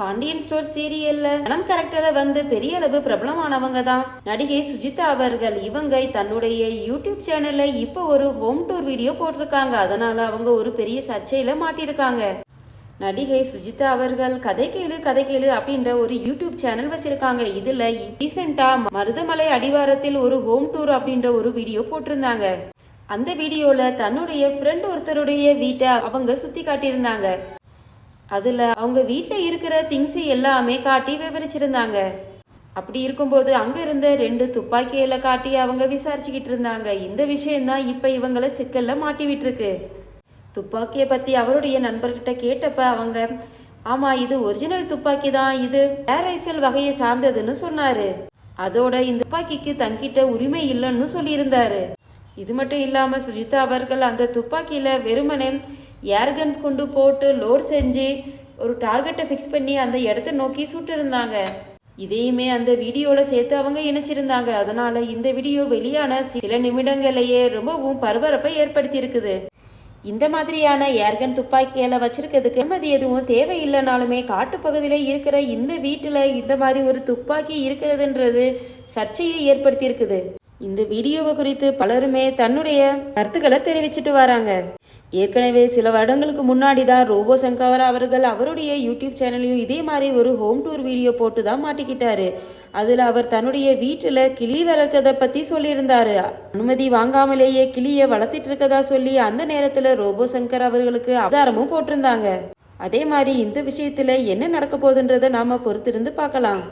Pandian store சீரியல்ல. நம் கேரக்டர்ல வந்து பெரிய அளவு பிரபலமானவங்க தான் நடிகை சுஜிதா அவர்கள் இவங்க தன்னுடைய யூடியூப் சேனல்ல இப்போ ஒரு ஹோம் டூர் வீடியோ போட்டிருக்காங்க. அதனால அவங்க ஒரு பெரிய சர்ச்சையில மாட்டியிருக்காங்க. நடிகை சுஜிதா அவர்கள் கதை கேளு கதை கேளு அப்படின்ற ஒரு யூடியூப் சேனல் வச்சிருக்காங்க. இதுல ரீசெண்டா மருதமலை அடிவாரத்தில் ஒரு ஹோம் டூர் அப்படின்ற ஒரு வீடியோ போட்டிருந்தாங்க. அந்த வீடியோல தன்னுடைய ஃப்ரெண்ட் ஒருத்தருடைய வீட்டை அவங்க சுத்தி காட்டியிருந்தாங்க. அதுல அவங்க வீட்டில் இருக்கிற திங்ஸ் எல்லாமே காட்டி விவரிச்சிருந்தாங்க. அப்படி இருக்கும்போது அங்க இருந்த ரெண்டு துப்பாக்கியில காட்டி அவங்க விசாரிச்சுக்கிட்டு இருந்தாங்க. இந்த விஷயம்தான் இப்ப இவங்கள சிக்கல்ல மாட்டி விட்டுருக்கு துப்பாக்கியை பத்தி அவருடைய நண்பர்கிட்ட கேட்டப்ப அவங்க ஆமா இது ஒரிஜினல் துப்பாக்கி தான். இது ஏர் ரைஃபிள் வகையை சார்ந்ததுன்னு சொன்னாரு. அதோட இந்த துப்பாக்கிக்கு தங்கிட்ட உரிமை இல்லைன்னு சொல்லியிருந்தாரு. இது மட்டும் இல்லாம சுஜிதா அவர்கள் அந்த துப்பாக்கியில வெறுமனே ஏர்கன்ஸ் கொண்டு போட்டு லோட் செஞ்சு ஒரு டார்கெட்டை ஃபிக்ஸ் பண்ணி அந்த இடத்த நோக்கி சுட்டிருந்தாங்க. இதையுமே அந்த வீடியோவில் சேர்த்து அவங்க இணைச்சிருந்தாங்க. அதனால இந்த வீடியோ வெளியான சில நிமிடங்களையே ரொம்பவும் பரபரப்பை ஏற்படுத்தி இருக்குது இந்த மாதிரியான ஏர்கன் துப்பாக்கிகளை வச்சிருக்கிறதுக்கு அனுமதி எதுவும் தேவையில்லைனாலுமே காட்டுப்பகுதியில் இருக்கிற இந்த வீட்டில் இந்த மாதிரி ஒரு துப்பாக்கி இருக்கிறதுன்றது சர்ச்சையை ஏற்படுத்தியிருக்குது. இந்த வீடியோவை குறித்து பலருமே தன்னுடைய கருத்துக்களை தெரிவிச்சிட்டு வராங்க. ஏற்கனவே சில வருடங்களுக்கு முன்னாடி தான் ரோபோ சங்கர் அவர்கள் அவருடைய யூடியூப் சேனல்லையும் இதே மாதிரி ஒரு ஹோம் டூர் வீடியோ போட்டு தான் மாட்டிக்கிட்டாரு. அதில் அவர் தன்னுடைய வீட்டில் கிளி வளர்க்கறதை பற்றி சொல்லியிருந்தாரு. அனுமதி வாங்காமலேயே கிளியை வளர்த்திட்டு இருக்கதா சொல்லி அந்த நேரத்தில் ரோபோ சங்கர் அவர்களுக்கு ஆதாரமும் போட்டிருந்தாங்க. அதே மாதிரி இந்த விஷயத்தில் என்ன நடக்க போகுதுன்றதை நாம பொறுத்திருந்து பார்க்கலாம்.